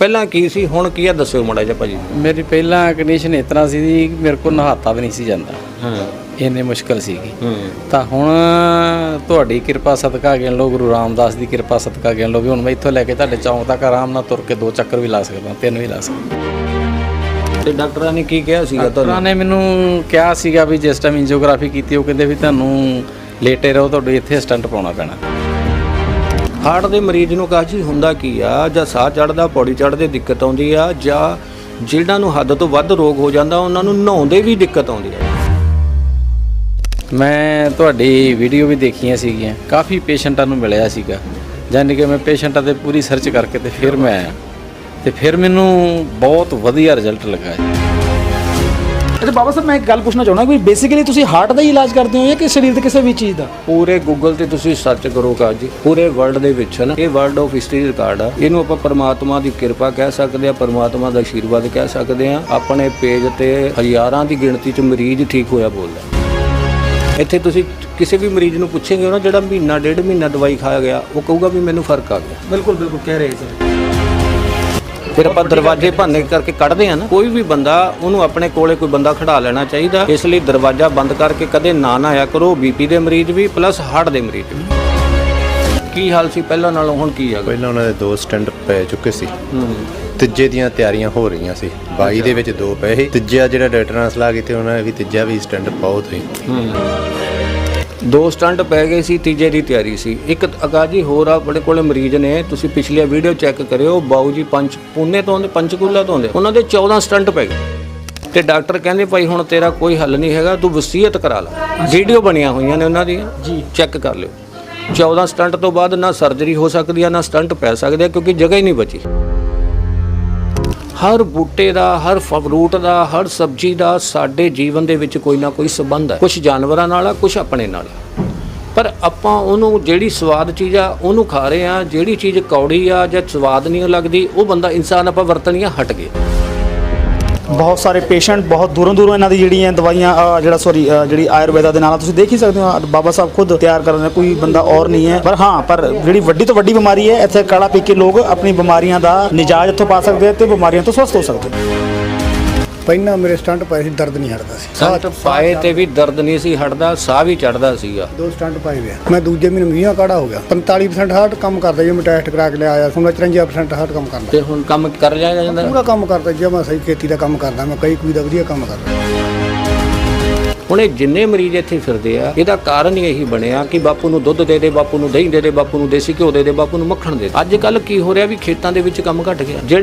ਪਹਿਲਾਂ ਕੀ ਸੀ? ਹੁਣ ਕੀ ਆ? ਦੱਸਿਓ ਮਾੜਾ ਜਿਹਾ ਭਾਜੀ। ਮੇਰੀ ਪਹਿਲਾਂ ਕੰਡੀਸ਼ਨ ਇਸ ਤਰ੍ਹਾਂ ਸੀ ਜੀ ਮੇਰੇ ਕੋਲ ਨਹਾਤਾ ਵੀ ਨਹੀਂ ਸੀ ਜਾਂਦਾ। ਹਾਂ। ਇੰਨੀ ਮੁਸ਼ਕਲ ਸੀਗੀ। ਤਾਂ ਹੁਣ ਤੁਹਾਡੀ ਕਿਰਪਾ ਸਦਕਾ ਗਿਣ ਲਓ ਗੁਰੂ ਰਾਮਦਾਸ ਦੀ ਕਿਰਪਾ ਸਦਕਾ ਗਿਣ ਲਓ ਵੀ ਹੁਣ ਮੈਂ ਇੱਥੋਂ ਲੈ ਕੇ ਤੁਹਾਡੇ ਚੌਂਕ ਤੱਕ ਆਰਾਮ ਨਾਲ ਤੁਰ ਕੇ ਦੋ ਚੱਕਰ ਵੀ ਲਾ ਸਕਦਾ ਤਿੰਨ ਵੀ ਲਾ ਸਕਦਾ। ਤੇ ਡਾਕਟਰਾਂ ਨੇ ਕੀ ਕਿਹਾ ਸੀਗਾ ਤੁਹਾਨੂੰ? ਉਹਨਾਂ ਨੇ ਮੈਨੂੰ ਕਿਹਾ ਸੀਗਾ ਵੀ ਜਿਸ ਟਾਈਮ ਇੰਜੀਓਗ੍ਰਾਫੀ ਕੀਤੀ ਉਹ ਕਹਿੰਦੇ ਵੀ ਤੁਹਾਨੂੰ ਲੇਟੇ ਰਹੋ ਤੁਹਾਡੇ ਇੱਥੇ ਸਟੰਟ ਪਾਉਣਾ ਪੈਣਾ। ਹਾਰਟ ਦੇ ਮਰੀਜ਼ ਨੂੰ ਕਾਹ ਹੁੰਦਾ ਕੀ ਆ? ਜਾਂ ਸਾਹ ਚੜਦਾ ਪੌੜੀ ਚੜਦੇ ਦਿੱਕਤ ਆਉਂਦੀ ਆ, ਜਾਂ ਜਿਹਨਾਂ ਨੂੰ ਹੱਦ ਤੋਂ ਵੱਧ ਰੋਗ ਹੋ ਜਾਂਦਾ, ਉਹਨਾਂ ਨੂੰ ਨਹਾਉਂਦੇ ਵੀ ਦਿੱਕਤ ਆਉਂਦੀ ਆ। ਮੈਂ ਤੁਹਾਡੀ ਵੀਡੀਓ ਵੀ ਦੇਖੀਆਂ ਸੀਗੀਆਂ, ਕਾਫੀ ਪੇਸ਼ੈਂਟਾਂ ਨੂੰ ਮਿਲਿਆ ਸੀਗਾ। ਯਾਨੀ ਕਿ ਮੈਂ ਪੇਸ਼ੈਂਟਾਂ ਤੇ ਪੂਰੀ ਸਰਚ ਕਰਕੇ ਤੇ ਫਿਰ ਮੈਂ ਆਇਆ। ਤੇ ਫਿਰ ਮੈਨੂੰ ਬਹੁਤ ਵਧੀਆ ਰਿਜ਼ਲਟ ਲੱਗਾ ਜੀ। ਅੱਛਾ ਬਾਬਾ ਸਾਹਿਬ ਮੈਂ ਇੱਕ ਗੱਲ ਪੁੱਛਣਾ ਚਾਹੁੰਦਾ ਕਿ ਬੇਸਿਕਲੀ ਤੁਸੀਂ ਹਾਰਟ ਦਾ ਹੀ ਇਲਾਜ ਕਰਦੇ ਹੋ ਜਾਂ ਕਿ ਸਰੀਰ ਦੇ ਕਿਸੇ ਵੀ ਚੀਜ਼ ਦਾ? ਪੂਰੇ ਗੂਗਲ ਤੇ ਤੁਸੀਂ ਸਰਚ ਕਰੋ ਕਾਜ ਜੀ ਪੂਰੇ ਵਰਲਡ ਦੇ ਵਿੱਚ ਨਾ ਇਹ ਵਰਲਡ ਆਫ ਹਿਸਟਰੀ ਰਿਕਾਰਡ ਆ। ਇਹਨੂੰ ਆਪਾਂ ਪਰਮਾਤਮਾ ਦੀ ਕਿਰਪਾ ਕਹਿ ਸਕਦੇ ਆ ਪਰਮਾਤਮਾ ਦਾ ਆਸ਼ੀਰਵਾਦ ਕਹਿ ਸਕਦੇ ਆ। ਆਪਣੇ ਪੇਜ ਤੇ ਹਜ਼ਾਰਾਂ ਦੀ ਗਿਣਤੀ 'ਚ ਮਰੀਜ਼ ਠੀਕ ਹੋਇਆ ਬੋਲਦਾ ਇੱਥੇ ਤੁਸੀਂ ਕਿਸੇ ਵੀ ਮਰੀਜ਼ ਨੂੰ ਪੁੱਛੇਗੇ ਨਾ ਜਿਹੜਾ ਮਹੀਨਾ ਡੇਢ ਮਹੀਨਾ ਦਵਾਈ ਖਾਇਆ ਗਿਆ ਉਹ ਕਹੂਗਾ ਵੀ ਮੈਨੂੰ ਫ਼ਰਕ ਆ ਗਿਆ। ਬਿਲਕੁਲ ਬਿਲਕੁਲ ਕਹਿ ਰਹੇ ਸਰ ਫਿਰ ਆਪਾਂ ਦਰਵਾਜ਼ੇ ਭੰਨੇ ਕਰਕੇ ਕੱਢਦੇ ਆ ਨਾ ਕੋਈ ਵੀ ਬੰਦਾ ਉਹਨੂੰ ਆਪਣੇ ਕੋਲੇ ਕੋਈ ਬੰਦਾ ਖੜਾ ਲੈਣਾ ਚਾਹੀਦਾ ਇਸ ਲਈ ਦਰਵਾਜ਼ਾ ਬੰਦ ਕਰਕੇ ਕਦੇ ਨਾ ਨਾ ਆਇਆ ਕਰੋ ਬੀਪੀ ਦੇ ਮਰੀਜ਼ ਵੀ ਪਲੱਸ ਹਾਰਟ ਦੇ ਮਰੀਜ਼ ਵੀ। ਕੀ ਹਾਲ ਸੀ ਪਹਿਲਾਂ ਨਾਲੋਂ ਹੁਣ ਕੀ ਆ? ਪਹਿਲਾਂ ਉਹਨਾਂ ਦੇ ਦੋ ਸਟੈਂਡ ਪੈ ਚੁੱਕੇ ਸੀ। ਤੀਜੇ ਦੀਆਂ ਤਿਆਰੀਆਂ ਹੋ ਰਹੀਆਂ ਸੀ। 22 ਦੇ ਵਿੱਚ ਦੋ ਪਏ ਸੀ। ਤੀਜਾ ਜਿਹੜਾ ਡਾਕਟਰ ਨਾਲ ਸਲਾਹ ਕੀਤੀ ਉਹਨਾਂ ਨੇ ਵੀ ਤੀਜਾ ਵੀ ਸਟੈਂਡ ਪਾਓ ਤੁਸੀਂ। ਦੋ ਸਟੰਟ ਪੈ ਗਏ ਸੀ ਤੀਜੇ ਦੀ ਤਿਆਰੀ ਸੀ। ਇੱਕ ਅਕਾਜੀ ਹੋਰ ਆ ਬੜੇ ਕੋਲੇ ਮਰੀਜ਼ ਨੇ ਤੁਸੀਂ ਪਿਛਲੀ ਵੀਡੀਓ ਚੈੱਕ ਕਰਿਓ ਬਾਊ ਜੀ ਪੰਚ ਪੁਨੇ ਤੋਂ ਆਉਂਦੇ ਪੰਚਕੂਲਾ ਤੋਂ ਆਉਂਦੇ। ਉਹਨਾਂ ਦੇ 14 ਸਟੰਟ ਪੈ ਗਏ। ਤੇ ਡਾਕਟਰ ਕਹਿੰਦੇ ਭਾਈ ਹੁਣ ਤੇਰਾ ਕੋਈ ਹੱਲ ਨਹੀਂ ਹੈਗਾ ਤੂੰ ਵਸੀਅਤ ਕਰਾ ਲੈ। ਵੀਡੀਓ ਬਣੀਆਂ ਹੋਈਆਂ ਨੇ ਉਹਨਾਂ ਦੀਆਂ। ਜੀ। ਚੈੱਕ ਕਰ ਲਿਓ। 14 ਸਟੰਟ ਤੋਂ ਬਾਅਦ ਨਾ ਸਰਜਰੀ ਹੋ ਸਕਦੀ ਆ ਨਾ ਸਟੰਟ ਪੈ ਸਕਦੇ ਆ ਕਿਉਂਕਿ ਜਗ੍ਹਾ ਹੀ ਨਹੀਂ ਬਚੀ। ਹਰ ਬੂਟੇ ਦਾ, ਹਰ ਫਰੂਟ ਦਾ, ਹਰ ਸਬਜ਼ੀ ਦਾ ਸਾਡੇ ਜੀਵਨ ਦੇ ਵਿੱਚ ਕੋਈ ਨਾ ਕੋਈ ਸੰਬੰਧ ਹੈ। ਕੁਝ ਜਾਨਵਰਾਂ ਨਾਲ ਆ ਕੁਝ ਆਪਣੇ ਨਾਲ ਆ। ਪਰ ਆਪਾਂ ਉਹਨੂੰ ਜਿਹੜੀ ਸਵਾਦ ਚੀਜ਼ ਆ, ਉਹਨੂੰ ਖਾ ਰਹੇ ਆ, ਜਿਹੜੀ ਚੀਜ਼ ਕੌੜੀ ਆ ਜਾਂ ਸਵਾਦ ਨਹੀਂ ਲੱਗਦੀ, ਉਹ ਬੰਦਾ, ਇਨਸਾਨ ਆਪਾਂ ਵਰਤਣੀਆਂ ਹਟ ਗਏ। ਬਹੁਤ ਸਾਰੇ ਪੇਸ਼ੈਂਟ ਬਹੁਤ ਦੂਰੋਂ ਦੂਰੋਂ ਇਹਨਾਂ ਦੀ ਜਿਹੜੀਆਂ ਦਵਾਈਆਂ ਜਿਹੜਾ ਸੌਰੀ ਜਿਹੜੀ ਆਯੁਰਵੇਦਾ ਦੇ ਨਾਲ ਤੁਸੀਂ ਦੇਖ ਹੀ ਸਕਦੇ ਹੋ। ਬਾਬਾ ਸਾਹਿਬ ਖੁਦ ਤਿਆਰ ਕਰਨ ਦਾ ਕੋਈ ਬੰਦਾ ਔਰ ਨਹੀਂ ਹੈ। ਪਰ ਹਾਂ, ਪਰ ਜਿਹੜੀ ਵੱਡੀ ਤੋਂ ਵੱਡੀ ਬਿਮਾਰੀ ਹੈ, ਇੱਥੇ ਕਾੜਾ ਪੀ ਕੇ ਲੋਕ ਆਪਣੀ ਬਿਮਾਰੀਆਂ ਦਾ ਨਿਜਾਜ ਇੱਥੋਂ ਪਾ ਸਕਦੇ ਆ ਤੇ ਬਿਮਾਰੀਆਂ ਤੋਂ ਸਵਸਥ ਹੋ ਸਕਦੇ ਪਹਿਲਾਂ ਮੇਰੇ ਸਟੰਟ ਪਏ ਸੀ ਦਰਦ ਨਹੀਂ ਹਟਦਾ ਸੀ। ਸੰਤ ਪਾਏ ਤੇ ਵੀ ਦਰਦ ਨਹੀਂ ਸੀ ਹਟਦਾ ਸਾਹ ਵੀ ਚੜਦਾ ਸੀਗਾ। ਦੋ ਸਟੰਟ ਪਾਏ ਆ। ਮੈਂ ਦੂਜੇ ਮਹੀਨੇ ਮੀਆਂ ਕਾੜਾ ਹੋ ਗਿਆ। 45% ਹਾਰਟ ਕੰਮ ਕਰਦਾ ਜੀ ਮੈਂ ਟੈਸਟ ਕਰਾ ਕੇ ਲਿਆ ਆਇਆ ਹੁਣ 54% ਹਾਰਟ ਕੰਮ ਕਰਦਾ। ਤੇ ਹੁਣ ਕੰਮ ਕਰ ਜਾਇਆ ਜਾਂਦਾ? ਪੂਰਾ ਕੰਮ ਕਰਦਾ ਜੇ ਮੈਂ ਸਹੀ ਖੇਤੀ ਦਾ ਕੰਮ ਕਰਦਾ ਮੈਂ ਕਈ ਕੋਈ ਦਾ ਵਧੀਆ ਕੰਮ ਕਰਦਾ। ਹੁਣ ਇਹ ਜਿੰਨੇ ਮਰੀਜ਼ ਇੱਥੇ ਫਿਰਦੇ ਆ ਇਹਦਾ ਕਾਰਨ ਹੀ ਇਹੀ ਬਣਿਆ ਕਿ ਬਾਪੂ ਨੂੰ ਦੁੱਧ ਦੇ ਦੇ ਬਾਪੂ ਨੂੰ ਦਹੀਂ ਦੇ ਦੇ ਬਾਪੂ ਨੂੰ ਦੇਸੀ ਘਿਓ ਦੇ ਦੇ ਬਾਪੂ ਨੂੰ ਮੱਖਣ ਦੇ। ਅੱਜ ਕੱਲ ਕੀ ਹੋ ਰਿਹਾ ਵੀ ਖੇਤਾਂ ਦੇ ਵਿੱਚ ਕੰਮ ਘਟ ਗਿਆ। ਜਿਹੜੇ